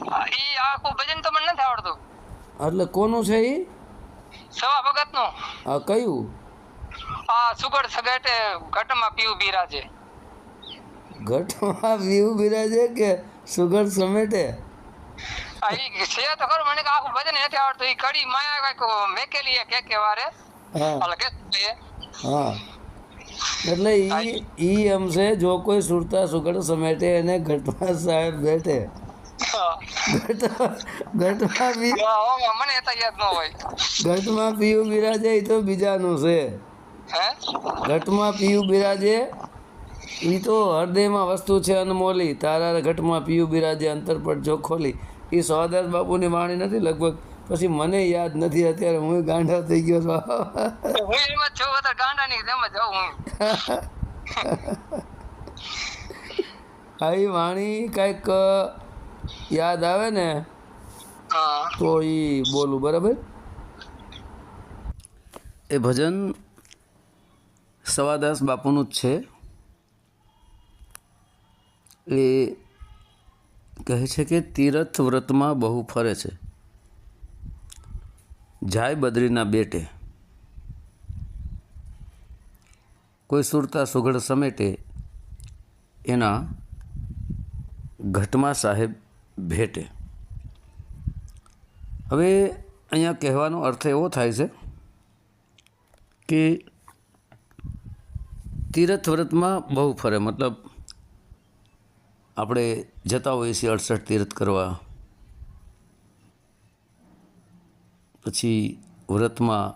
ઈ આખું ભજન તો મને નથી આવડતું? એટલે કોનું છે એ સવા ભગતનું આ કયું? આ સુગડ સગાટે ઘટમાં પીવું બિરાજે. ઘટમાં પીવું બિરાજે કે સુગર સમેટે? આ ઈ છે તો ખરું મને કે આખું ભજન નથી આવડતું. ઈ કડી માયા કંઈક મેકેલી હે કે કે વારે. હા. એટલે હા. એટલે ઈ ઈ એમ છે જો કોઈ સુરતા સુગડ સમેટે એને ઘટમાં સાહેબ બેઠે. બી હા, મને એ તો યાદ ન હોય. ઘટમાં પીયું બિરાજે એ તો બીજાનું છે. હે? ઘટમાં પીયું બિરાજે એ તો હૃદયમાં વસ્તુ છે અનમોલી. તારા ઘટમાં પીયું બિરાજે અંતર પર જો ખોલી. એ સોદાસ બાપુની વાણી નથી લગભગ. પછી મને યાદ નથી અત્યારે. હું ગાંડા થઈ ગયો છું. હું એમ જ છું બધા ગાંડાની જેમ જ હોઉં હું. આ વાણી કાંઈક યાદ આવે ને તો એ બોલું બરાબર? એ ભજન સવાદાસ બાપુનું જ છે. એ કહે છે કે તીરથ વ્રતમાં બહુ ફરે છે. જાય બદ્રીના બેટે. કોઈ સુરતા સુઘડ સમેટે એના ઘટમાં સાહેબ ભેટે. હવે અહીંયા કહેવાનો અર્થ એવો થાય છે કે તીર્થ વ્રતમાં બહુ ફરે, મતલબ આપણે જતા હોઈએ છીએ અડસઠ તીર્થ કરવા. પછી વ્રતમાં,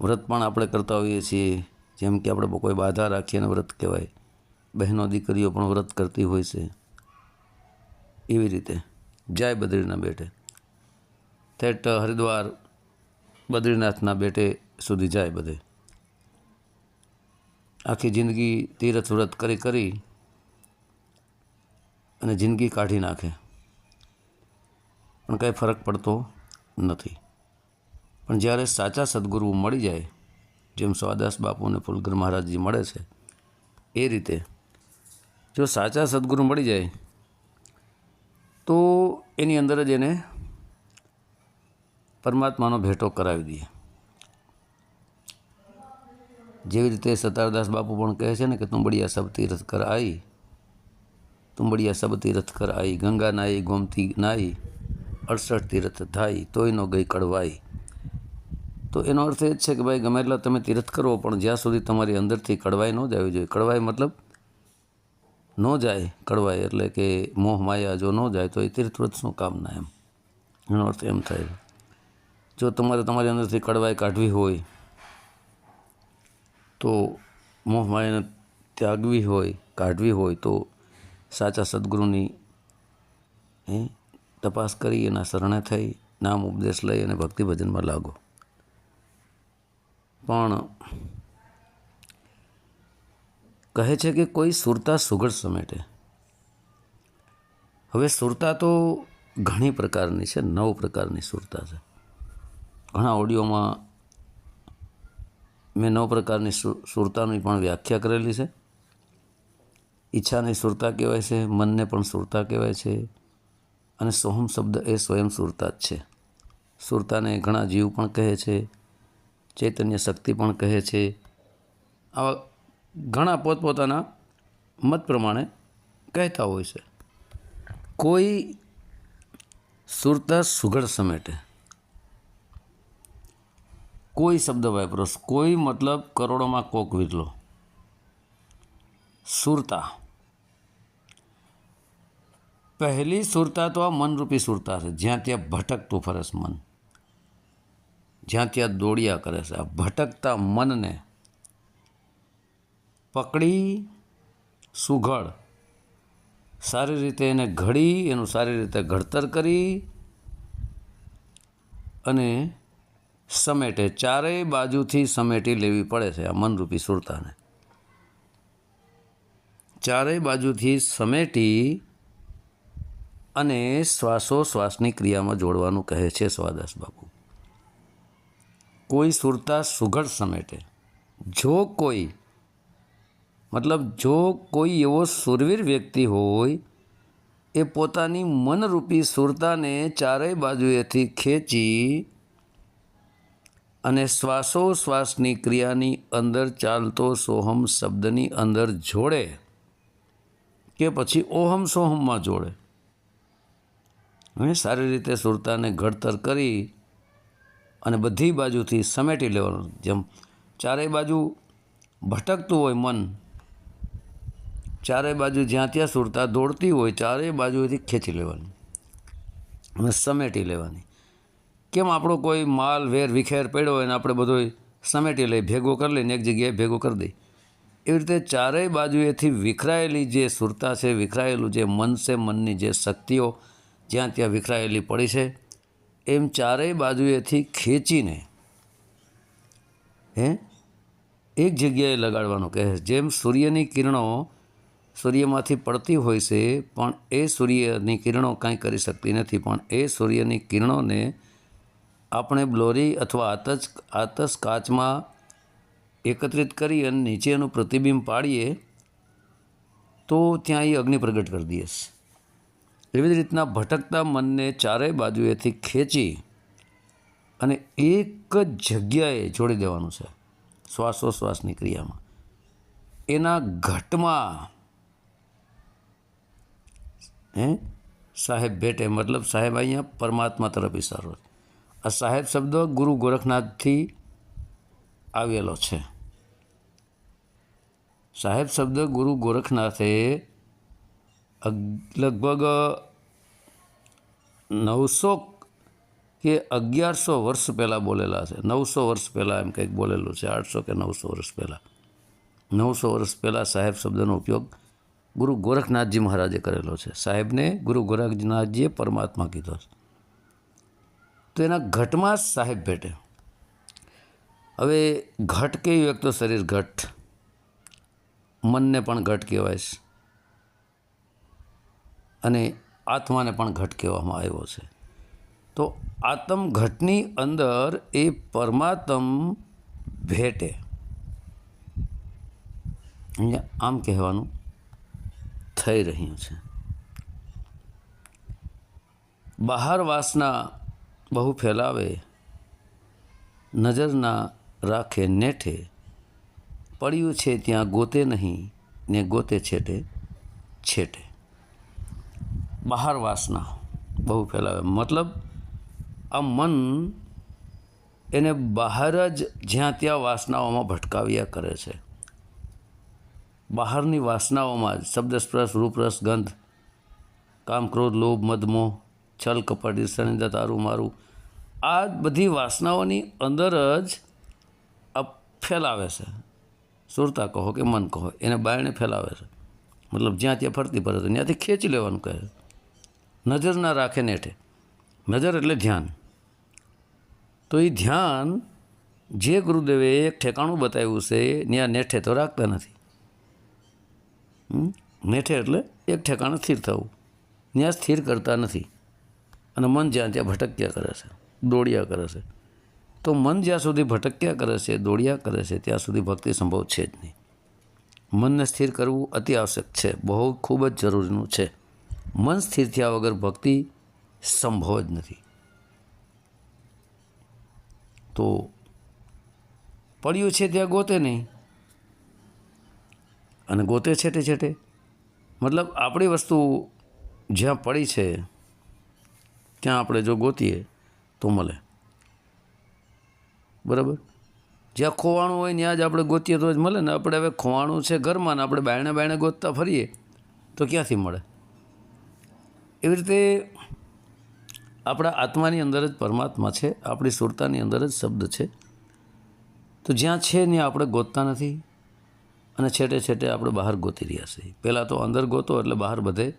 વ્રત પણ આપણે કરતા હોઈએ છીએ, જેમ કે આપણે કોઈ બાધા રાખીએ અને વ્રત કહેવાય. બહેનો દીકરીઓ પણ વ્રત કરતી હોય છે. એવી રીતે. જાય બદ્રીના બેટે. થેટ હરિદ્વાર બદ્રીનાથના બેટે સુધી જાય બધે. આખી જિંદગી તીરથ વ્રત કરી કરી અને જિંદગી કાઢી નાખે. પણ કાંઈ ફરક પડતો નથી. પણ જ્યારે સાચા સદગુરુ મળી જાય, જેમ સ્વાદાસ બાપુને ફુલગર મહારાજજી મળે છે, એ રીતે જો સાચા સદગુરુ મળી જાય તો એની અંદર જ એને પરમાત્માનો ભેટો કરાવી દઈએ. જેવી રીતે સતારદાસ બાપુ પણ કહે છે ને કે તુંબડિયા સબ તીર્થ કર આઈ, તુંબડિયા સબ તીર્થ કર આઈ, ગંગા નાઈ, ગોમતી નાઈ, અડસઠ તીરથ થાય, તોય નો ગઈ કડવાઈ તો એનો અર્થ એ જ છે કે ભાઈ ગમે એટલા તમે તીરથ કરો, પણ જ્યાં સુધી તમારી અંદરથી કડવાઈ ન જવી જોઈએ કડવાઈ મતલબ ન જાય કડવાઈ એટલે કે મોહ માયા જો ન જાય તો એ તીર્થવ્રત શું કામ એમ. એનો અર્થ એમ થાય. જો તમારે તમારી અંદરથી કડવાઈ કાઢવી હોય, તો મોહ માયાને ત્યાગવી હોય, કાઢવી હોય, તો સાચા સદગુરુની એ તપાસ કરી એના શરણે થઈ, નામ ઉપદેશ લઈ અને ભક્તિ ભજનમાં લાગો. પણ કહે છે કે કોઈ સુરતા સુઘડ સમેટે. હવે સુરતા તો ઘણી પ્રકારની છે, નવ પ્રકારની સુરતા છે. ઘણા ઓડિયોમાં મેં નવ પ્રકારની સુરતાની પણ વ્યાખ્યા કરેલી છે. ઈચ્છાની સુરતા કહેવાય છે, મનને પણ સુરતા કહેવાય છે અને સોહમ શબ્દ એ સ્વયં સુરતા જ છે. સુરતાને ઘણા જીવ પણ કહે છે, ચૈતન્ય શક્તિ પણ કહે છે. આવા ઘણા પોતપોતાના મત પ્રમાણે કહેતા હોય છે. કોઈ સુરતા સુઘડ સમેટે. કોઈ શબ્દ વાપરો, કોઈ મતલબ કરોડોમાં કોક વિરલો સુરતા. પહેલી સુરતા તો આ મનરૂપી સુરતા છે. જ્યાં ત્યાં ભટકતું ફરસ મન. જ્યાં ત્યાં દોડ્યા કરે છે. આ ભટકતા મનને પકડી, સુઘડ. સારી રીતે એને ઘડી, એનું સારી રીતે ઘડતર કરી અને સમેટે. ચારેય બાજુથી સમેટી લેવી પડે છે આ મનરૂપી સુરતાને. ચારેય બાજુથી સમેટી અને શ્વાસોશ્વાસની ક્રિયામાં જોડવાનું કહે છે સ્વાદાસ બાપુ. કોઈ સુરતા સુઘડ સમેટે. જો કોઈ મતલબ જો કોઈ એવો સુરવીર વ્યક્તિ હોય, એ પોતાની મનરૂપી સુરતાને ચારેય બાજુએથી ખેંચી અને શ્વાસોશ્વાસની ક્રિયાની અંદર ચાલતો સોહમ શબ્દની અંદર જોડે કે પછી ઓહમ સોહમમાં જોડે. અને સારી રીતે સુરતાને ઘડતર કરી અને બધી બાજુથી સમેટી લેવાનું. જેમ ચારેય બાજુ ભટકતું હોય મન ચારેય બાજુ જ્યાં ત્યાં સુરતા દોડતી હોય, ચારેય બાજુએથી ખેંચી લેવાની અને સમેટી લેવાની. કેમ આપણો કોઈ માલ, વેર, વિખેર પડ્યો હોય ને આપણે બધો સમેટી લઈ, ભેગો કરી લઈને એક જગ્યાએ ભેગો કરી દઈ. એવી રીતે ચારેય બાજુએથી વિખરાયેલી જે સુરતા છે, વિખરાયેલું જે મન છે, મનની જે શક્તિઓ જ્યાં ત્યાં વિખરાયેલી પડી છે, એમ ચારેય બાજુએથી ખેંચીને, હે, એક જગ્યાએ લગાડવાનું કહે જેમ સૂર્યની કિરણો સૂર્યમાંથી પડતી હોય છે, પણ એ સૂર્યની કિરણો કાંઈ કરી શકતી નથી. પણ એ સૂર્યની કિરણોને આપણે બ્લોરી અથવા આતસ આતસ કાચમાં એકત્રિત કરી અને નીચે એનું પ્રતિબિંબ પાડીએ, તો ત્યાં એ અગ્નિ પ્રગટ કરી દઈએ છે. એવી જ રીતના ભટકતા મનને ચારેય બાજુએથી ખેંચી અને એક જ જગ્યાએ જોડી દેવાનું છે શ્વાસોશ્વાસની ક્રિયામાં. એના ઘટમાં હે? સાહેબ ભેટે મતલબ સાહેબ અહીંયા પરમાત્મા તરફ ઇશારો આ સાહેબ શબ્દ ગુરુ ગોરખનાથથી આવેલો છે. સાહેબ શબ્દ ગુરુ ગોરખનાથે લગભગ નવસો કે અગિયારસો વર્ષ પહેલાં બોલેલા છે. નવસો વર્ષ પહેલાં એમ કંઈક બોલેલું છે. આઠસો કે નવસો વર્ષ પહેલાં. નવસો વર્ષ પહેલાં સાહેબ શબ્દનો ઉપયોગ ગુરુ ગોરખનાથજી મહારાજે કરેલો છે. સાહેબને ગુરુ ગોરખનાથજીએ પરમાત્મા કીધો છે. તો એના ઘટમાં સાહેબ ભેટે. હવે ઘટ કેવી એક તો શરીર ઘટ. મનને પણ ઘટ કહેવાય છે. અને આત્માને પણ ઘટ કહેવામાં આવ્યો છે. તો આત્મ ઘટની અંદર એ પરમાત્મ ભેટે. આમ કહેવાનું. થઈ રહ્યું છે. બહાર વાસના બહુ ફેલાવે, નજરના રાખે નેઠે, પડ્યું છે ત્યાં ગોતે નહીં ને ગોતે છેટે છેટે. બહાર વાસના બહુ ફેલાવે. મતલબ, આ મન એને બહાર જ જ્યાં ત્યાં વાસનાઓમાં ભટકાવ્યા કરે છે. બહારની વાસનાઓમાં જ શબ્દ સ્પર્શ રૂપરસ, ગંધ, કામ, ક્રોધ, લોભ મદમો છલ, કપટ ઈર્ષાનિંદા તારું, મારું, આ બધી વાસનાઓની અંદર જ ફેલાવે છે. સુરતા કહો કે મન કહો, એને બાયણે ફેલાવે છે. મતલબ જ્યાં ત્યાં ફરતી ફરે ત્યાંથી ખેંચી લેવાનું કહે છે. નજર ના રાખે નેઠે. નજર એટલે ધ્યાન. તો એ ધ્યાન જે ગુરુદેવે એક ઠેકાણું બતાવ્યું છે, ત્યાં નેઠે તો રાખતા નથી? નેઠે એટલે એક ઠેકાણે સ્થિર થવું. ત્યાં સ્થિર કરતા નથી. અને મન જ્યાં ત્યાં ભટક્યા કરે છે, દોડ્યા કરે છે. તો મન જ્યાં સુધી ભટક્યા કરે છે, દોડ્યા કરે છે, ત્યાં સુધી ભક્તિ સંભવ છે જ નહીં. મનને સ્થિર કરવું અતિ આવશ્યક છે, બહુ ખૂબ જ જરૂરીનું છે. મન સ્થિર થયા વગર ભક્તિ સંભવ જ નથી. તો પડ્યું છે ત્યાં ગોતે નહીં. અને ગોતે છેટે છેટે? મતલબ આપણી વસ્તુ જ્યાં પડી છે, ત્યાં આપણે જો ગોતીએ તો મળે. બરાબર? જ્યાં ખોવાણું હોય ત્યાં જ આપણે ગોતીએ તો જ મળે ને. આપણે હવે ખોવાણું છે ઘરમાં ને આપણે બાયણે બાયણે ગોતતા ફરીએ તો ક્યાંથી મળે? એવી રીતે આપણા આત્માની અંદર જ પરમાત્મા છે, આપણી સુરતાની અંદર જ શબ્દ છે. તો જ્યાં છે ત્યાં આપણે ગોતતા નથી. અને છેટે છેટે આપણે બહાર ગોતી રહ્યા છીએ. પહેલાં તો અંદર ગોતો એટલે બહાર બધે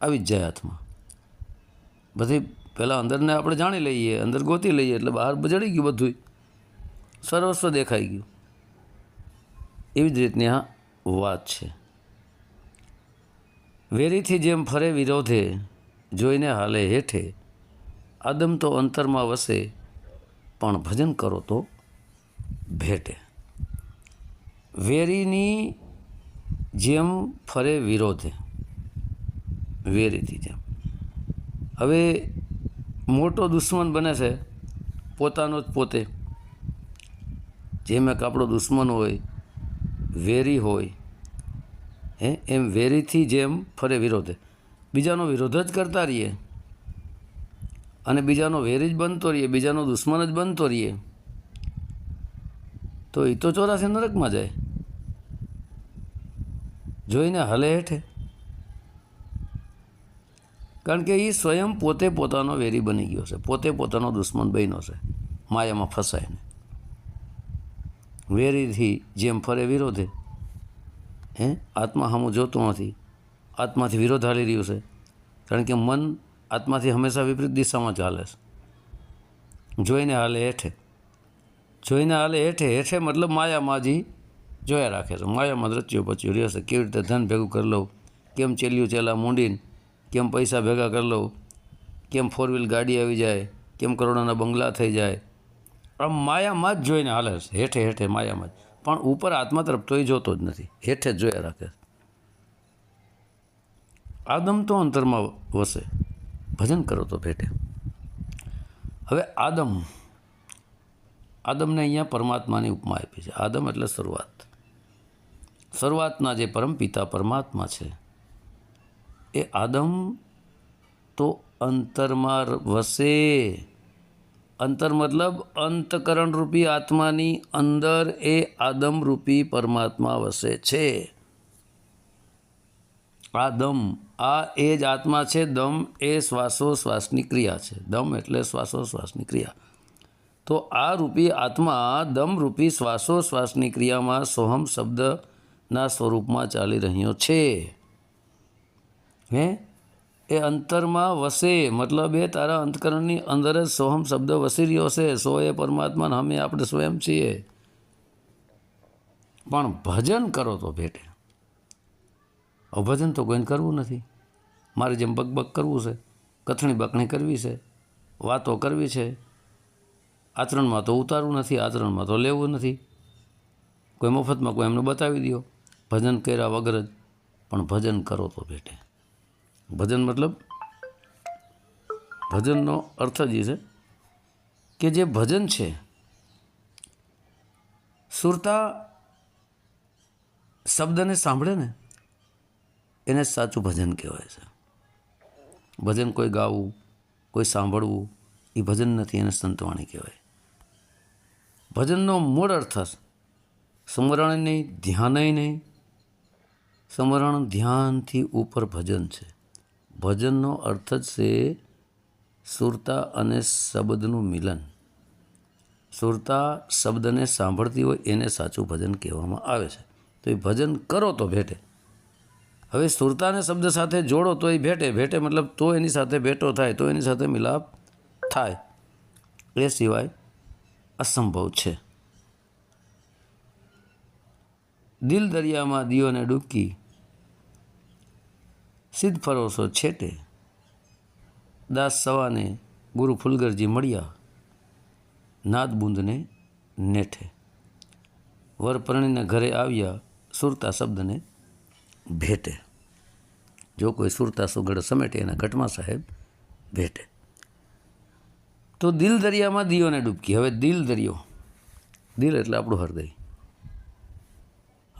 આવી જ જાય હાથમાં. બધી પહેલાં અંદરને આપણે જાણી લઈએ, અંદર ગોતી લઈએ એટલે બહાર જડી ગયું બધું સર્વસ્વ દેખાઈ ગયું. એવી જ રીતની આ વાત છે. વેરીથી જેમ ફરે વિરોધે, જોઈને હાલે હેઠે, આદમ તો અંતરમાં વસે, પણ ભજન કરો તો ભેટે. વેરીની જેમ ફરે વિરોધે. વેરીથી જેમ. હવે મોટો દુશ્મન બને છે પોતાનો જ પોતે. જેમ એક આપણો દુશ્મન હોય, વેરી હોય, હે, એમ વેરીથી જેમ ફરે વિરોધે. બીજાનો વિરોધ જ કરતા રહીએ. અને બીજાનો વેરી જ બનતો રહીએ, બીજાનો દુશ્મન જ બનતો રહીએ. તો એ તો ચોરાસી નરકમાં જાય. જોઈને હલે હેઠે. કારણ કે એ સ્વયં પોતે પોતાનો વેરી બની ગયો છે. પોતે પોતાનો દુશ્મન બન્યો છે. માયામાં ફસાયને વેરીથી જેમ ફરે વિરોધે. હે? આત્મા હમું જોતો નથી. આત્માથી વિરોધ હાલી રહ્યું છે. કારણ કે મન આત્માથી હંમેશા વિપરીત દિશામાં ચાલે છે. જોઈને હાલે હેઠે. જોઈને હાલે હેઠે. હેઠે મતલબ માયામાં જી જોયા રાખે છે. માયામાં રચ્યો પચ્યો રહ્યો છે. કેવી રીતે ધન ભેગું કરી લઉં? કેમ ચેલ્યું ચેલા મૂંડીને? કેમ પૈસા ભેગા કરી લઉં? કેમ ફોર વ્હીલ ગાડી આવી જાય? કેમ કરોડોના બંગલા થઈ જાય? આમ માયામાં જ જોઈને હાલે છે. હેઠે હેઠે માયામાં જ. પણ ઉપર આત્મા તરફ તો એ જોતો જ નથી. હેઠે જ જોયા રાખે આદમ તો અંતરમાં વસે. ભજન કરો તો ભેટે. હવે આદમ. આદમને અહીંયા પરમાત્માની ઉપમા આપી છે. આદમ એટલે શરૂઆત. શરૂઆતના જે પરમપિતા પરમાત્મા છે, એ આદમ તો અંતરમાં વસે. અંતર મતલબ અંતકરણ રૂપી આત્માની અંદર એ આદમ રૂપી પરમાત્મા વસે છે. આ દમ આ એ જ આત્મા છે, દમ એ શ્વાસોશ્વાસની ક્રિયા છે. દમ એટલે શ્વાસોશ્વાસની ક્રિયા. તો આ રૂપી આત્મા દમ રૂપી શ્વાસોશ્વાસની ક્રિયામાં સોહમ શબ્દના સ્વરૂપમાં ચાલી રહ્યો છે. હે? એ અંતરમાં વસે, મતલબ એ તારા અંતકરણની અંદર જ સોહમ શબ્દ વસી રહ્યો છે. સો એ પરમાત્મા ને અમે આપણે સ્વયં છીએ. પણ ભજન કરો તો ભેટે. ભજન તો કોઈને કરવું નથી. મારે જેમ બકબક કરવું છે, કથણી બકણી કરવી છે, વાતો કરવી છે, આચરણમાં તો ઉતારવું નથી, આચરણમાં તો લેવું નથી. કોઈ મફતમાં કોઈ એમને બતાવી દો ભજન કર્યા વગર જ પણ ભજન કરો તો ભેટે ભજન મતલબ ભજનનો અર્થ જ એ છે કે જે ભજન છે, સુરતા શબ્દને સાંભળે ને, એને સાચું ભજન કહેવાય છે. ભજન કોઈ ગાવું, કોઈ સાંભળવું, એ ભજન નથી, એને સંતવાણી કહેવાય. ભજનનો મૂળ અર્થ સ્મરણ નહીં, ધ્યાનય નહીં સ્મરણ ધ્યાનથી ઉપર ભજન છે. ભજનનો અર્થ જ છે સુરતા અને શબ્દનું મિલન. સુરતા શબ્દને સાંભળતી હોય એને સાચું ભજન કહેવામાં આવે છે. તો એ ભજન કરો તો ભેટે. હવે સુરતાને શબ્દ સાથે જોડો તો એ ભેટે. ભેટે મતલબ તો એની સાથે ભેટો થાય, તો એની સાથે મિલાપ થાય. એ સિવાય અસંભવ છે. દિલ દરિયામાં દીયોને ડૂબકી. સિદ્ધ ફરોસો છેટે. દાસ સવાને ગુરુ ફુલગરજી મળ્યા. નાદ બુંદને નેઠે. વરપરણીને ઘરે આવ્યા, સુરતા શબ્દને ભેટે. જો કોઈ સુરતા સુગડ સમેટે એના ઘટમાં સાહેબ ભેટે. તો દિલ દરિયામાં દીયોને ડૂબકી. હવે દિલ દરિયો. દિલ એટલે આપણું હૃદય.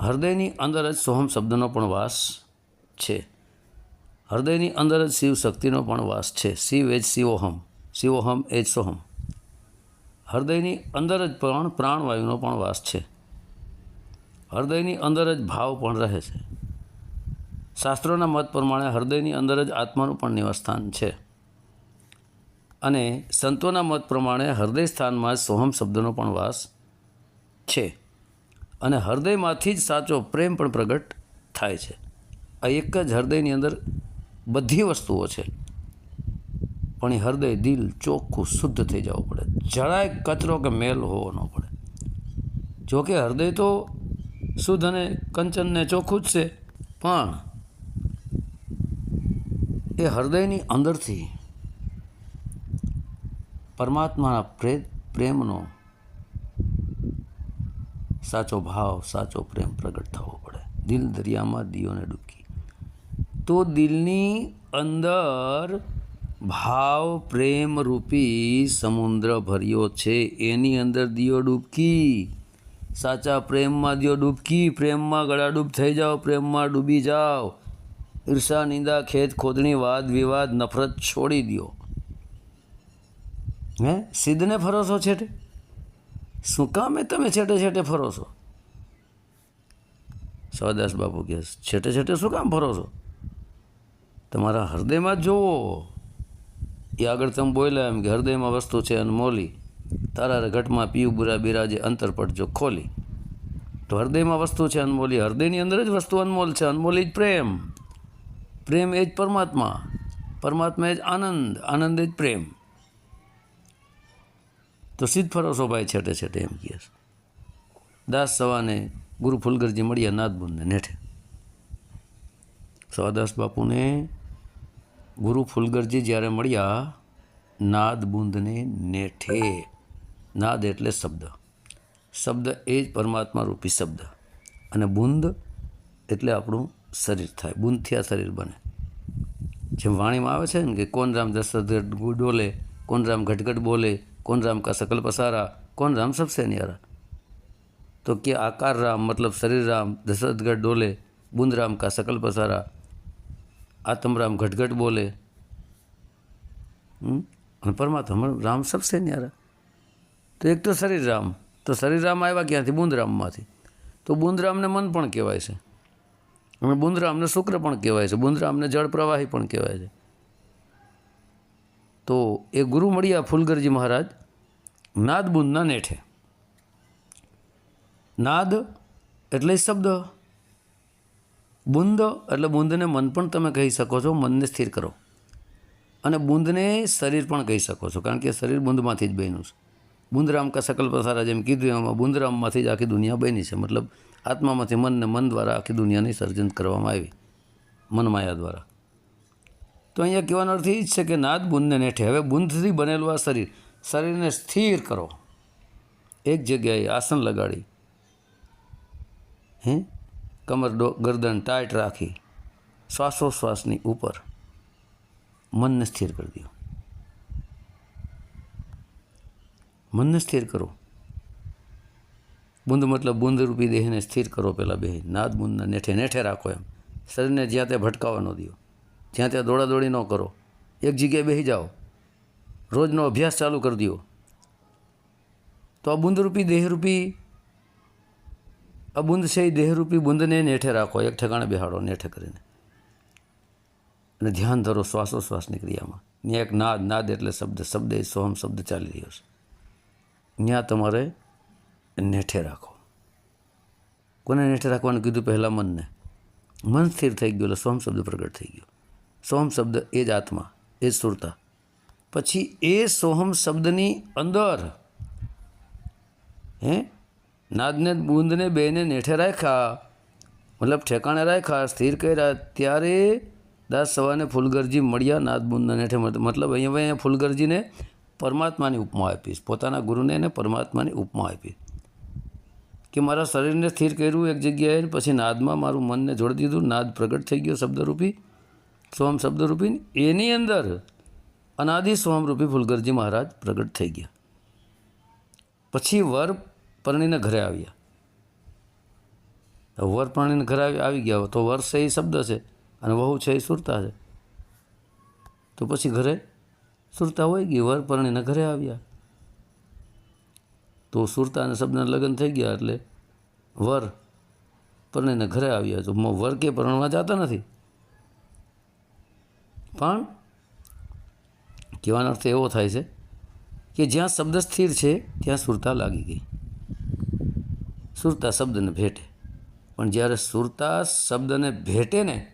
હૃદયની અંદર જ સોહમ શબ્દનો પણ વાસ છે. હૃદયની અંદર જ શિવ શક્તિનો પણ વાસ છે. શિવ એજ શિવોહમ. શિવોહમ એજ સોહમ. હૃદયની અંદર જ પણ પ્રાણવાયુનો પણ વાસ છે. હૃદયની અંદર જ ભાવ પણ રહે છે. શાસ્ત્રોના મત પ્રમાણે હૃદયની અંદર જ આત્માનું પણ નિવાસસ્થાન છે. અને સંતોના મત પ્રમાણે હૃદય સ્થાનમાં જ સોહમ શબ્દનો પણ વાસ છે. અને હૃદયમાંથી જ સાચો પ્રેમ પણ પ્રગટ થાય છે. આ એક જ હૃદયની અંદર બધી વસ્તુઓ છે. પણ એ હૃદય દિલ ચોખ્ખું શુદ્ધ થઈ જવું પડે. જરાય કચરો કે મેલ હોવો ન પડે. જોકે હૃદય તો શુદ્ધ અને કંચનને ચોખ્ખું જ છે, પણ એ હૃદયની અંદરથી પરમાત્માના પ્રે, પ્રેમનો સાચો ભાવ, સાચો પ્રેમ પ્રગટ થવો પડે. દિલ દરિયામાં દીયોને ડૂબકી. તો દિલની અંદર ભાવ, પ્રેમ રૂપી સમુદ્ર ભર્યો છે. એની અંદર દિયો ડૂબકી. સાચા પ્રેમમાં દિયો ડૂબકી. પ્રેમમાં ગળાડૂબ થઈ જાઓ, પ્રેમમાં ડૂબી જાઓ. ઈર્ષા, નિંદા ખેત ખોદણી, વાદ, વિવાદ, નફરત છોડી દ્યો. હે? સિદ્ધને ફરો છો છેટે શું કામે તમે છેટે છેટે ફરો છો? સવાદાસ બાપુ કહે છેટે છેટે શું કામ ફરો છો? તમારા હૃદયમાં જ જોવો. એ આગળ તમે બોલ્યા એમ કે, હૃદયમાં વસ્તુ છે અનમોલી તારા ઘટમાં પીવું બુરા બિરાજે અંતરપટ જો ખોલી. તો હૃદયમાં વસ્તુ છે અનમોલી હૃદયની અંદર જ વસ્તુ અનમોલ છે. અનમોલી જ પ્રેમ. પ્રેમ એ જ પરમાત્મા. પરમાત્મા એ જ આનંદ. આનંદ એ જ પ્રેમ. તો સિદ્ધ ફરો છો છેટે છેટે એમ કહે છે. દાસ સવાને ગુરુ ફુલગરજી મળ્યા નાદબુનને નેઠે. સવાદાસ બાપુને ગુરુ ફુલગરજી જ્યારે મળ્યા નાદ બુંદને નેઠે. નાદ એટલે શબ્દ. શબ્દ એ જ પરમાત્મા રૂપી શબ્દ. અને બુંદ એટલે આપણું શરીર થાય. બુંદથી આ શરીર બને. જેમ વાણીમાં આવે છે ને કે કોણ રામ દશરથ ડોલે, કોણ રામ ઘટઘટ બોલે રામ કા સકલ પસારા કોણ રામ સબસે ન્યારા તો કે આકાર રામ મતલબ દશરથગઢ ડોલે બુંદ રામ કા સકલ પસારા આત્મ રામ ઘટઘટ બોલે હમ? અને પરમાત્મા રામ સબસે ન્યારા તો એક તો શરીર રામ તો શરીર રામ આવ્યા ક્યાંથી બુંદરામમાંથી તો બુંદરામને મન પણ કહેવાય છે અને બુંદરામને શુક્ર પણ કહેવાય છે. બુંદરામને જળ પ્રવાહી પણ કહેવાય છે. તો એ ગુરુ મળ્યા ફુલગરજી મહારાજ, નાદ બુંદના નેઠે. નાદ એટલે શબ્દ. બુંદ એટલે બુંદને મન પણ તમે કહી શકો છો, મનને સ્થિર કરો. અને બુંદને શરીર પણ કહી શકો છો, કારણ કે શરીર બુંદમાંથી જ બન્યું છે. બુંદરામ કા સકલ પસારા જેમ કીધું, એમાં બુંદરામમાંથી જ આખી દુનિયા બની છે. મતલબ આત્મામાંથી મનને મન દ્વારા આખી દુનિયાની સર્જન કરવામાં આવી મનમાયા દ્વારા. તો અહીંયા કહેવાનો અર્થ એ જ છે કે નાદ બુંદને નેઠે. હવે બુંદથી બનેલું આ શરીર, શરીરને સ્થિર કરો. એક જગ્યાએ આસન લગાડી. હે? કમર ડો, ગરદન ટાઈટ રાખી. શ્વાસોશ્વાસની ઉપર મનને સ્થિર કરી દો. મનને સ્થિર કરો. બુંદ મતલબ બુંદ રૂપી દેહને સ્થિર કરો પહેલાં બે નાદ બુંદના નેઠે નેઠે રાખો એમ. શરીરને જ્યાં તે ભટકાવવાનો દો. જ્યાં ત્યાં દોડાદોડી ન કરો. એક જગ્યાએ બેસી જાઓ. રોજનો અભ્યાસ ચાલુ કરી દો. તો આ બુંદરૂપી દેહરૂપી, આ બુંદ છે એ દેહરૂપી બુંદને નેઠે રાખો, એક ઠેકાણે બેહાડો નેઠે કરીને. અને ધ્યાન ધરો શ્વાસોશ્વાસની ક્રિયામાં ત્યાં એક નાદ નાદ એટલે શબ્દ શબ્દ એ સોહમ શબ્દ ચાલી રહ્યો છે. ત્યાં તમારે નેઠે રાખો. કોને નેઠે રાખવાનું કીધું પહેલાં મનને? મન સ્થિર થઈ ગયું એટલે સોહમ શબ્દ પ્રગટ થઈ ગયો. સોહમ શબ્દ એ જ આત્મા, એ જ સુરતા. પછી એ સોહમ શબ્દની અંદર, હે, નાદને બુંદને બેને નેઠે રાખ્યા, મતલબ ઠેકાણે રાખ્યા, સ્થિર કર્યા, ત્યારે દાસ સવાને ફૂલગરજી મળ્યા, નાદ બુંદના નેઠે મતલબ અહીંયા અહીંયા ફૂલગરજીને પરમાત્માની ઉપમા આપીશ પોતાના ગુરુને એને પરમાત્માની ઉપમા આપી. કે મારા શરીરને સ્થિર કર્યું એક જગ્યાએ, પછી નાદમાં મારું મનને જોડી દીધું, નાદ પ્રગટ થઈ ગયો શબ્દરૂપી સોમ શબ્દરૂપી એની અંદર અનાદિ સોમરૂપી ફુલગરજી મહારાજ પ્રગટ થઈ ગયા. પછી વર પરણીને ઘરે આવ્યા. વર પરણીને ઘરે આવી ગયા તો વર છે એ શબ્દ છે અને વહુ છે એ સુરતા છે. તો પછી ઘરે સુરતા હોય ગઈ, વર પરણીને ઘરે આવ્યા. તો સુરતા અને શબ્દના લગ્ન થઈ ગયા એટલે વર પરણીને ઘરે આવ્યા. તો વર કે પરણવા જતા નથી? પણ કહેવાનો અર્થ એવો થાય છે કે જ્યાં શબ્દ સ્થિર છે, ત્યાં સુરતા લાગી ગઈ. સુરતા શબ્દને ભેટે. પણ જ્યારે સુરતા શબ્દને ભેટે ને,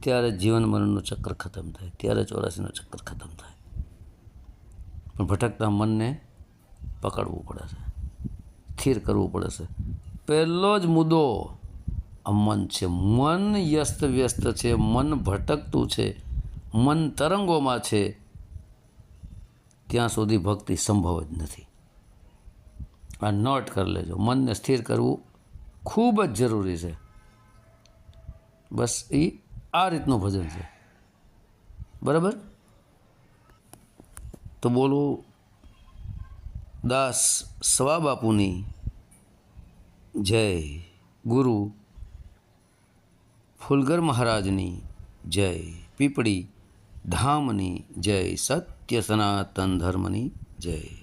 ત્યારે જીવન મરણનું ચક્કર ખતમ થાય, ત્યારે ચોરાસીનું ચક્કર ખતમ થાય. પણ ભટકતા મનને પકડવું પડે છે. સ્થિર કરવું પડે છે. પહેલો જ મુદ્દો મન છે. મન વ્યસ્ત વ્યસ્ત છે. મન ભટકતું છે. મન તરંગોમાં છે. ત્યાં સુધી ભક્તિ સંભવ જ નથી. આ નોટ કરી લેજો. મનને સ્થિર કરવું ખૂબ જ જરૂરી છે. બસ એ આ રીતનું ભજન છે. બરાબર? તો બોલો, દાસ સવા બાપુની જય ગુરુ ફુલગર મહારાજની જય પીપળી ધામની જય સત્ય સનાતન ધર્મની જય.